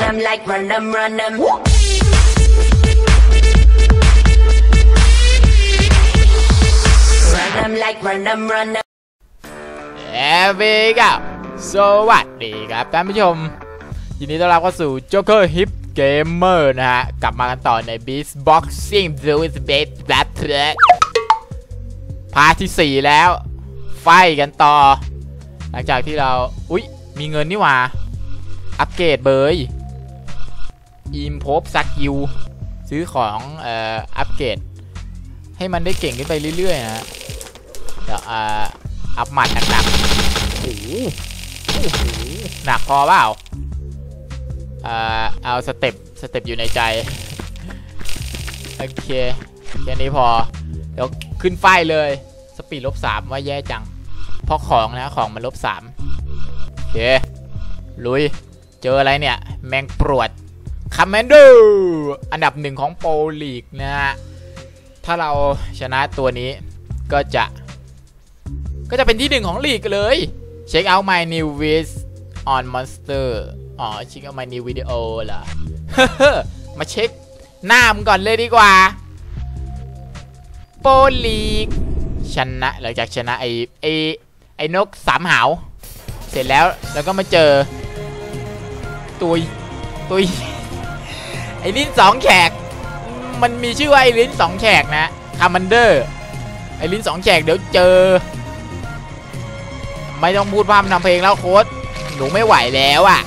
them like run them, run them. Run them like run them, run them. แอวีกับสวัสดีครับท่านผู้ชม ยินดีต้อนรับเข้าสู่ Joker Hip Gamer นะฮะ กลับมากันต่อใน Beast Boxing Do It Best Battle พาร์ทที่ 4 แล้ว ไฟกันต่อ หลังจากที่เรา อุ๊ย มีเงินนี่หว่า อัปเกรดเบย อิมพบสกิลซื้อของเอ่ออัปเกรดให้มันได้เก่งขึ้นไปเรื่อยๆนะฮะเดี๋ยวอ่าอัพหมัดหนักๆโอ้โหโอ้โหหนักพอเปล่าเอ่อเอาสเต็ปสเต็ปอยู่ในใจโอเคแค่นี้พอเดี๋ยวขึ้นไฟเลยสปีดลบสามว่าแย่จังเพราะของนะของมันลบสามโอเคลุยเจออะไรเนี่ย แมงปรวด คัมแมนดูอันดับหนึ่งของโปรลีกนะฮะ ถ้าเราชนะตัวนี้ก็จะ ก็จะเป็นที่หนึ่งของลีกเลย Check out my new vis on monster อ๋อ check out my new video เหรอมาเช็คหน้ามึงก่อนเลยดีกว่า โปรลีก ชนะหลังจากชนะไอไอไอนกสามหาว เสร็จแล้วแล้วก็มาเจอตุยตุย ไอ้ลิ้นสองแฉก มันมีชื่อว่าไอ้ลิ้นสองแฉกนะคามันเดอร์ ไอ้ลิ้นสองแฉกเดี๋ยวเจอ ไม่ต้องพูดพร่ำทำเพลงแล้วโค้ดหนูไม่ไหวแล้วอะ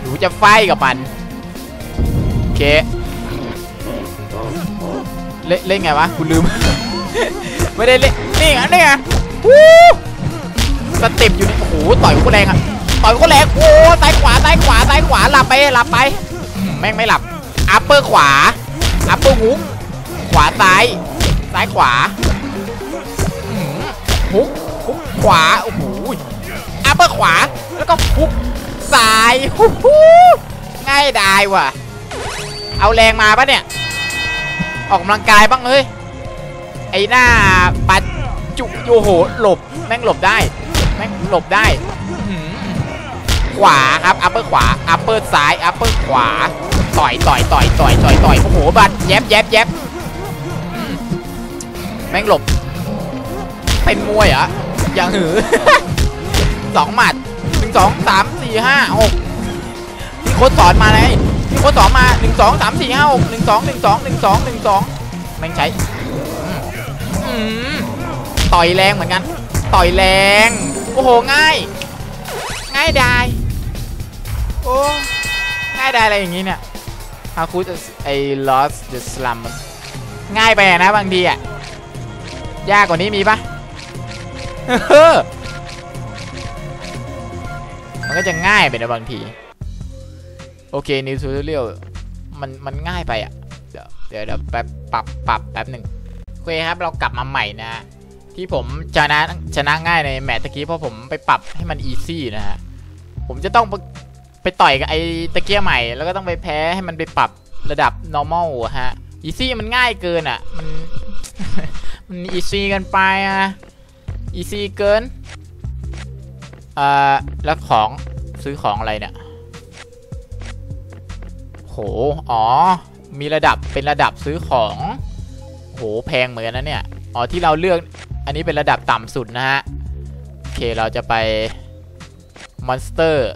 หนูจะไฟกับมัน โอเค เล่นเล่นไงวะกูลืม ไม่ได้เล่น นี่ไงนี่ไงวู้สเต็ปอยู่นี่โอ้โหต่อยกูแรงอะต่อยกูแรงโอ้ซ้ายขวาซ้ายขวาซ้ายขวาหลับไปหลับไป แม่งไม่หลับ อัปเปอร์ขวา อัปเปอร์ฮุกขวาซ้าย ซ้ายขวาอืมฮุกฮุกขวา โอ้โห อัปเปอร์ขวา แล้วก็ฮุกซ้ายฮู้ฮู้ง่ายดายว่ะ เอาแรงมาปะเนี่ย ออกกำลังกายบ้างเฮ้ย ไอ้หน้าปัดจุโยโหหลบ แม่งหลบได้ แม่งหลบได้ขวาครับ อัปเปอร์ขวา อัปเปอร์ซ้าย อัปเปอร์ขวา ต่อยต่อยต่อยต่อยต่อยต่อยโอ้โหบัดแยบแยบแยบแม่งหลบ เป็นมวยเหรอย่างหือสองหมัดหนึ่งสองสามสี่ห้าหกมีโค้ดสอนมาไงมีโค้ดสอนมาหนึ่งสองสามสี่ห้าหกหนึ่งสองหนึ่งสองหนึ่งสองหนึ่งสองแม่งใช้ต่อยแรงเหมือนกัน ต่อยแรง โอ้โหง่าย ง่ายดายโอ้ง่ายดายอะไรอย่างงี้เนี่ย How could I lost the slum ง่ายไปนะบางทีอะยากกว่านี้มีปะมันก็จะง่ายไปนะบางที โอเค new tutorial มันมันง่ายไปอะ เดี๋ยวเดี๋ยวเดี๋ยวแป๊บปรับปรับแป๊บหนึ่งโอเคครับเรากลับมาใหม่นะฮะที่ผมชนะชนะง่ายในแมตช์ตะกี้เพราะผมไปปรับให้มัน easy นะฮะ ผมจะต้อง ไปต่อยกับไอ้ตะเกียใหม่แล้วก็ต้องไปแพ้ให้มันไปปรับระดับ normal อะฮะ easy มันง่ายเกินอะ มัน มัน easy เกันไปอะ easy เกินเอ่อแล้วของซื้อของอะไรเนี่ยโห อ๋อ มีระดับเป็นระดับซื้อของ โห แพงเหมือนกันนะเนี่ย อ๋อ ที่เราเลือก อันนี้เป็นระดับต่ำสุดนะฮะ โอเค เราจะไปมอนสเตอร์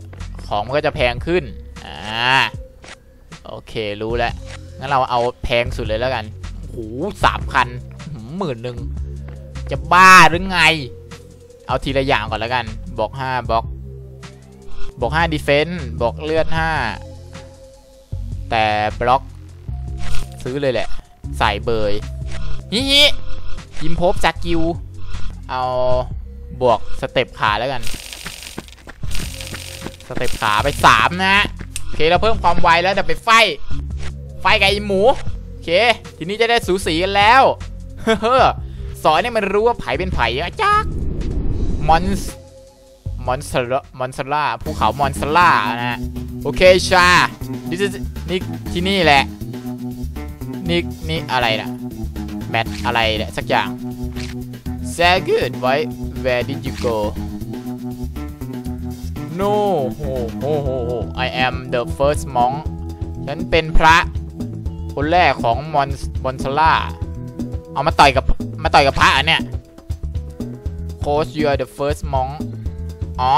ของมันก็จะแพงขึ้น อ่า โอเครู้แล้ว งั้นเราเอาแพงสุดเลยแล้วกันโหสามพันหมื่นหนึ่ง จะบ้าหรือไง เอาทีละอย่างก่อนแล้วกัน บอก5บล็อก บอก5 defense บอกเลือด5แต่บล็อก ซื้อเลยแหละ ใส่เบยฮิฮิยิมพบจากกิว เอาบวกสเต็ปขาแล้วกัน สเต็ปขาไป3นะฮะโอเคเราเพิ่มความไวแล้วแต่ไปไฟ ไฟกับไอหมูโอเค ทีนี้จะได้สูสีกันแล้วเฮ้อสอนให้มันรู้ว่าไผ่เป็นไผ่อะจักมอนส์มอนสลมอนสล่าภูเขามอนสล่านะโอเคชานี่นี่ที่นี่แหละนี่นี่อะไรนะแมทอะไรเนี่ยสักอย่าง so good why where did you go no ho ho ho ho I am the first monk ฉันเป็นพระ คนแรกของมอนมอนซล่า เอามาต่อยกับ มาต่อยกับพระอันเนี่ยโค้ช you are the first monk อ๋อ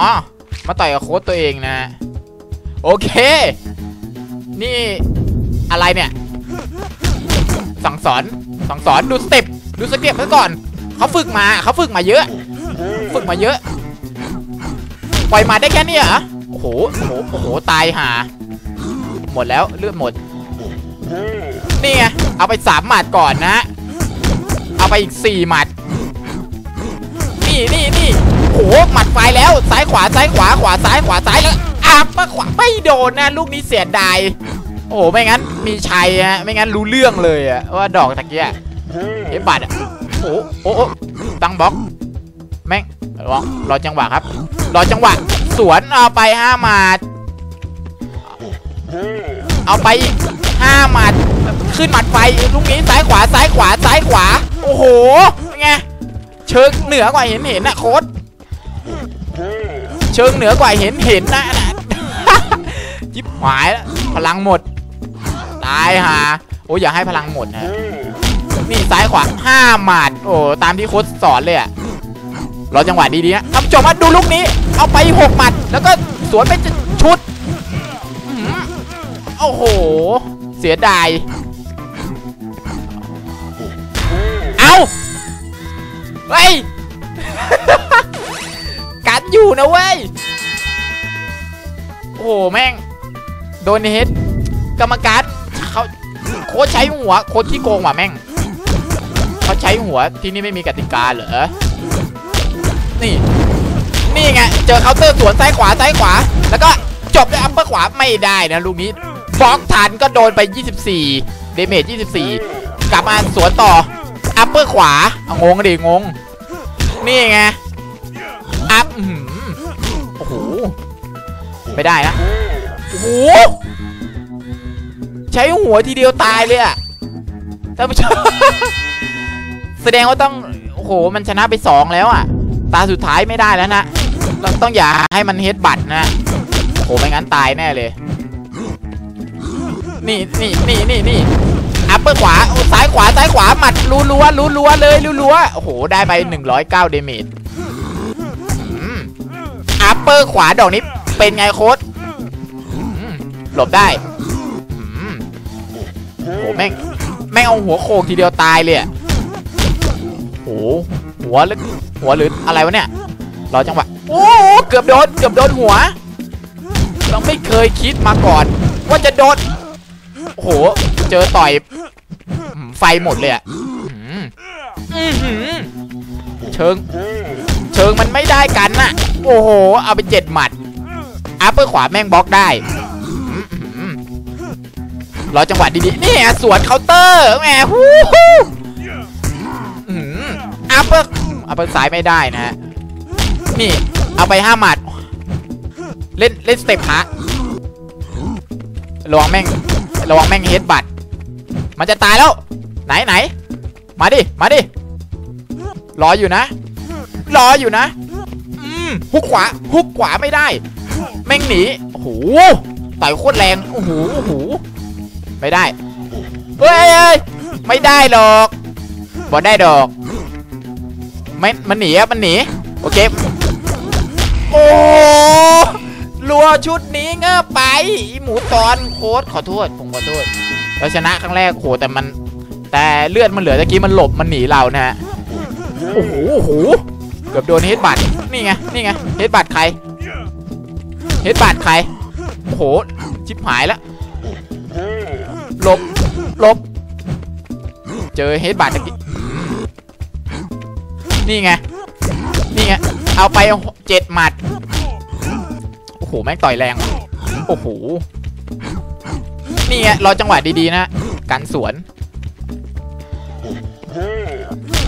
มาต่อยกับโค้ชตัวเองนะ โอเค นี่อะไรเนี่ย สั่งสอน สั่งสอนดูสเต็ป ดูสเต็ปซะก่อน เขาฝึกมา เขาฝึกมาเยอะ ฝึกมาเยอะ ปล่อยมาได้แค่นี้เหรอโอ้โหโอ้โหโอ้โหตายหา หมดแล้วเลือดหมดนี่ไงเอาไปสามหมัดก่อนนะ เอาไปอีกสี่หมัด นี่นี่นี่โอ้โหหมัดไฟแล้วซ้ายขวาซ้ายขวาขวาซ้ายขวาซ้ายแล้วอะมาขวาไม่โดนนะลูกนี้เสียดายโอ้โหไม่งั้นมีชัยฮะไม่งั้นรู้เรื่องเลยอะว่าดอกตะเกียเอฟบัตรอะโอ้โหโอ้ตั้งบล็อกแม่ง รอรอจังหวะครับ รอจังหวะ สวนเอาไปห้าหมัดเอาไปห้าหมัด ขึ้นหมัดไฟลูกนี้ซ้ายขวาซ้ายขวาซ้ายขวา โอ้โหไงเชิงเหนือกว่าเห็นเห็นนะโค้ดเชิงเหนือกว่าเห็นเห็นนะจิบหายแล้วพลังหมดตายหาโอ้ยอย่าให้พลังหมดนะนี่ซ้ายขวาห้าหมัดโอ้ตามที่โค้ดสอนเลยอะ รอจังหวะดีๆนะท่านผู้ชมาดูลูกนี้ เอาไปหกหมัด แล้วก็สวนไปชุดอื้อหือโอ้โห เสียดาย เอาเฮ้ยกัดอยู่นะเว้ย โอ้โห แม่ง โดนเฮดกรรมการเขาโค้ชใช้หัว โค้ชที่โกงว่ะแม่ง เขาใช้หัวที่นี่ไม่มีกติกาเหรอ นี่ นี่ไง เจอเคาน์เตอร์สวนซ้ายขวาซ้ายขวา แล้วก็จบด้วยอัปเปอร์ขวาไม่ได้นะลูกนี้บล็อกทันก็โดนไป 24 เดเมจ 24 กลับมาสวนต่อ อัปเปอร์ขวา งงดิงง นี่ไง อัพโอ้โห ไม่ได้นะโอ้โห ใช้หัวทีเดียวตายเลยอะท่านผู้ชมแสดงว่าต้อง โอ้โห มันชนะไปสองแล้วอะ ตาสุดท้ายไม่ได้แล้วนะเราต้องอย่าให้มันเฮดบัตรนะโอ้ไม่งั้นตายแน่เลย นี่นี่นี่นี่นี่อัปเปอร์ขวาโอ้ซ้ายขวาซ้ายขวาหมัดรัวรัวรัวรัวเลยรัวรัวโอ้โหได้ไป 109เดเมจอัปเปอร์ขวาดอกนี้เป็นไงโค้ดหลบได้โอ้โหแม่งแม่งเอาหัวโขกทีเดียวตายเลยอะโอ้โห หัวหรือหัวหรืออะไรวะเนี่ยรอจังหวะโอ้เกือบโดนเกือบโดนหัว เราไม่เคยคิดมาก่อน ว่าจะโดนโอ้โหเจอต่อยไฟหมดเลยอะเชิง เชิงมันไม่ได้กันน่ะ โอ้โห เอาไปเจ็ดหมัดอัปเปอร์ขวาแม่งบล็อกได้รอจังหวะดีๆ นี่สวนเคาน์เตอร์แหมฮู้ฮู้อัปเปอร์ อัปเปอร์ซ้ายไม่ได้นะฮะนี่เอาไปห้าหมัด เล่นเล่นสเต็ปฮะระวังแม่งระวังแม่งเฮดบัตมันจะตายแล้ว ไหนไหน มาดิ มาดิ รออยู่นะ รออยู่นะ อืมฮุกขวาฮุกขวาไม่ได้ แม่งหนี โอ้โห ต่อยโคตรแรง โอ้โห โอ้โห ไม่ได้ เฮ้ยเฮ้ยไม่ได้หรอกบอได้ดอก ไม่มันหนีอะมันหนีโอเคโอ้รัวชุดนี้เงอไปหมูตอนโค้ดขอโทษผมขอโทษเราชนะครั้งแรกโหแต่มัน แต่เลือดมันเหลือตะกี้มันหลบมันหนีเรานะฮะโอ้โหโอ้โหเกือบโดนเฮดบัตนี่ไงนี่ไงเฮดบัตใครเฮดบัตใครโอ้โหชิบหายแล้วหลบหลบเจอเฮดบัตตะกี้ นี่ไง นี่ไง เอาไปเจ็ดหมัด โอ้โห แม่งต่อยแรง โอ้โห นี่ไง รอจังหวะดีๆนะ กันสวน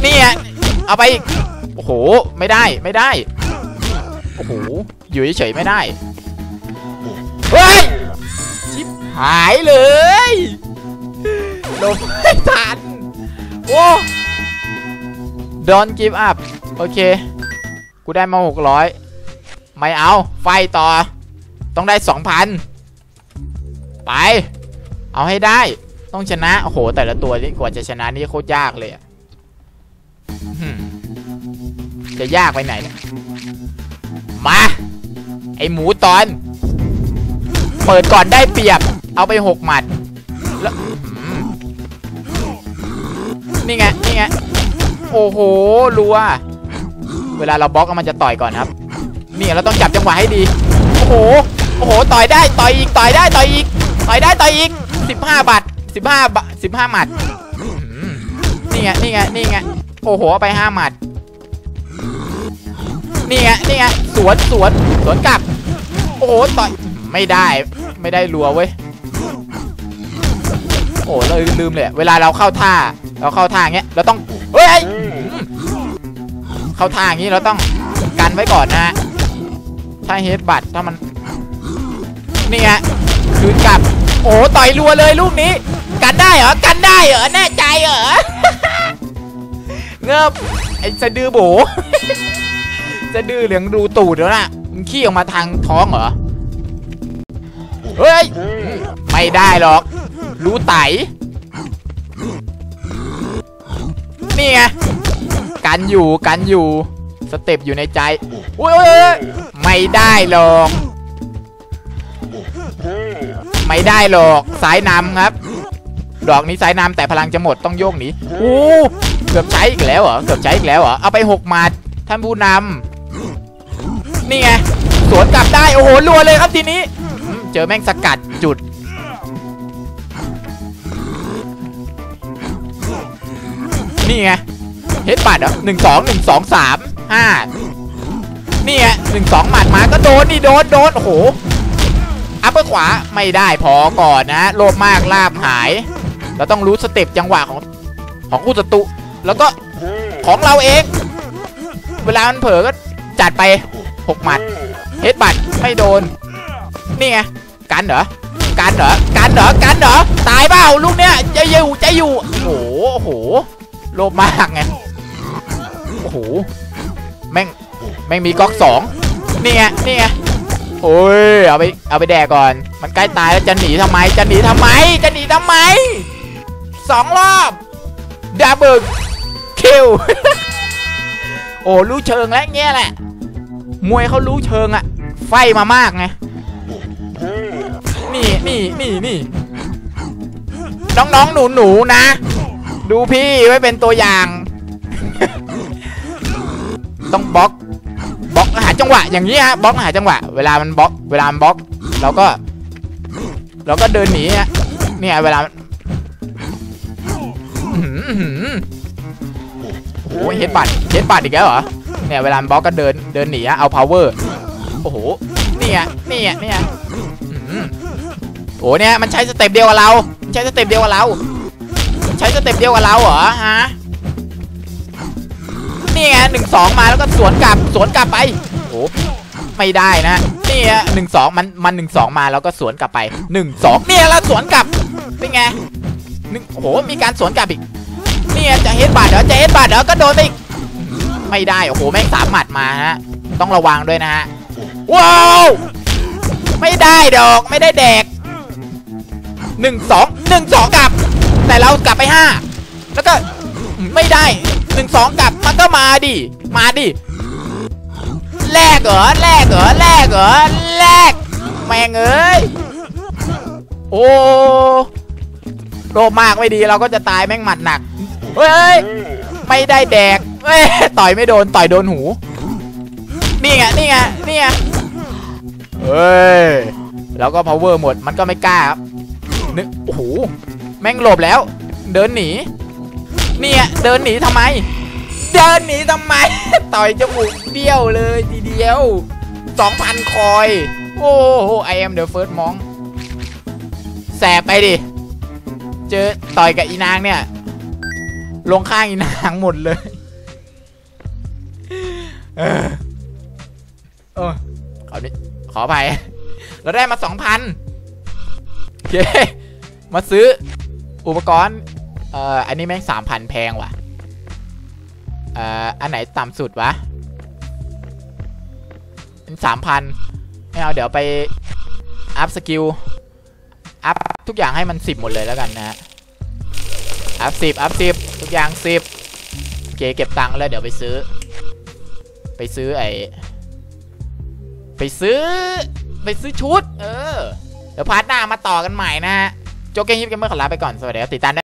นี่ไง เอาไปอีก โอ้โห ไม่ได้ ไม่ได้ โอ้โห อยู่เฉยๆไม่ได้ เฮ้ย ชิบหายเลยลบไม่ทัน โอ้ Don't give up โอเค กูได้มาหกร้อยไม่เอา ไฟต่อ ต้องได้สองพันไป เอาให้ได้ ต้องชนะ โอ้โห แต่ละตัวนี่กว่าจะชนะนี่โคตรยากเลยจะยากไปไหนมา ไอหมูตอน เปิดก่อนได้เปรียบ เอาไปหกหมัด แล้ว นี่ไง นี่ไง โอ้โหรัว เวลาเราบล็อกมันจะต่อยก่อนครับ นี่เราต้องจับจังหวะให้ดี โอ้โห โอ้โห ต่อยได้ ต่อยอีก ต่อยได้ ต่อยอีก ต่อยได้ ต่อยอีกสิบห้าบาทสิบห้าบาทสิบห้าหมัด นี่ไง นี่ไง นี่ไง โอ้โห ไปห้าหมัด นี่ไง นี่ไง สวน สวน สวนกลับ โอ้โห ต่อย ไม่ได้ ไม่ได้รัวเว้ยโอ้เราลืมเลย เวลาเราเข้าท่า เราเข้าท่าอย่างเงี้ย เราต้อง เฮ้ย เข้าท่าอย่างนี้เราต้องกันไว้ก่อนนะฮะถ้าเฮดบัตถ้ามันนี่ไงคืนกลับ โอ้ต่อยรัวเลยลูกนี้ กันได้เหรอกันได้เหรอแน่ใจเหรอเงือบไอ้สะดือโบสะดื้อเหลืองรูตูดแล้วน่ะมันขี้ออกมาทางท้องเหรอเฮ้ยไม่ได้หรอก รู้ไตนี่ไง กันอยู่กันอยู่ สเต็ปอยู่ในใจอุ้ยเอ้ยไม่ได้หรอก ไม่ได้หรอกสายนำครับ ดอกนี้สายนำแต่พลังจะหมดต้องโยกหนีโอ้เกือบใช้อีกแล้วเหรอเกือบใช้อีกแล้วเหรอเอาไปหกหมัดท่านผู้นำนี่ไงสวนกลับได้โอ้โหรัวเลยครับทีนี้ เจอแม่งสกัดจุดนี่ไง เฮดบัตรเหรอหนึ่งสองหนึ่งสองสามห้านี่ไงหนึ่งสองหมัดมาก็โดนนี่โดนโดนโอ้โหอัพเปอร์ขวาไม่ได้พอก่อนนะโลภมากลาบหาย เราต้องรู้สเต็ปจังหวะของของคู่ศัตรูแล้วก็ของเราเอง เวลามันเผลอก็จัดไปหกหมัดเฮดบัตไม่โดน นี่ไงกันเหรอกันเหรอกันเหรอกันเหรอตายเปล่าลูกเนี้ยจะอยู่จะอยู่โอ้โหโอ้โหโลภมากไง โอ้โห แม่ง แม่งมีก๊อกสองนี่ไง นี่ไง โอ้ย เอาไป เอาไปแดกก่อน มันใกล้ตายแล้วจะหนีทำไม จะหนีทำไม จะหนีทำไม สองรอบดับเบิลคิว โอ้รู้เชิงแล้วเงี้ยแหละ มวยเขารู้เชิงอะไฟมามากไง นี่นี่นี่นี่น้องๆ หนูๆนะดูพี่ไว้เป็นตัวอย่าง ต้องบล็อกบล็อกหาจังหวะอย่างนี้ฮะบล็อกหาจังหวะ เวลามันบล็อกเวลามันบล็อกเราก็ เราก็เดินหนีฮะเนี่ยเวลาโอ้โหเฮดบัตเฮดบัตอีกแล้วเหรอเนี่ยเวลาบล็อกก็เดินเดินหนีฮะเอา power โอ้โหเนี่ยเนี่ยเนี่ยโอ้เนี่ยมันใช้สเต็ปเดียวกับเรา ใช้สเต็ปเดียวกับเรา ใช้สเต็ปเดียวกับเราเหรอฮะ นี่ไงหนึ่งสองมาแล้วก็สวนกลับสวนกลับไปโอ้ไม่ได้นะนี่ฮะหนึ่งสองมันมันหนึ่งสองมาแล้วก็สวนกลับไปหนึ่งสองเนี่ยแล้วสวนกลับเป็นไงหนึ่งโอ้โหมีการสวนกลับอีกเนี่ยจะเฮดบัตเหรอจะเฮดบัตเหรอก็โดนไปอีกไม่ได้โอ้โหแม่งสามหมัดมาฮะต้องระวังด้วยนะฮะว้าวไม่ได้ดอกไม่ได้แดกหนึ่งสองหนึ่งสองกลับ แต่เรากลับไปห้าแล้วก็ไม่ได้ หนึ่งสองกลับมันก็มาดิ มาดิ แลกเหรอ แลกเหรอ แลกเหรอ แลก แม่งเอ้ย โอ้โลภมากไม่ดีเราก็จะตายแม่งหมัดหนัก เฮ้ย ไม่ได้แดก เฮ้ย ต่อยไม่โดน ต่อยโดนหู นี่ไง นี่ไง นี่ไง เฮ้ย แล้วก็ power หมด มันก็ไม่กล้าครับนึกโอ้โห แม่งหลบแล้ว เดินหนี เนี่ยเดินหนีทำไม เดินหนีทำไม ต่อยจมูกเบี้ยวเลยทีเดียวสองพันคอย โอ้โห I am the first monk แสบไปดิ เจอต่อยกับอีนางเนี่ย ลงข้างอีนางหมดเลยเออเออขอนิขอไปเราได้มาสองพันโอเค มาซื้ออุปกรณ์ เอ่ออันนี้แม่งสามพันแพงว่ะเอ่ออันไหนต่ำสุดวะเป็นสามพันไม่เอาเดี๋ยวไปอัพสกิลอัพทุกอย่างให้มันสิบหมดเลยแล้วกันนะฮะอัพสิบอัพสิบทุกอย่างสิบโอเคเก็บตังค์แล้วเดี๋ยวไปซื้อ ไปซื้อไอไปซื้อ ไปซื้อชุด เออ เดี๋ยวพาร์ทหน้ามาต่อกันใหม่นะฮะโจ๊กเกมยิปเกมเมอร์ขอลาไปก่อน สวัสดีครับติดตามได้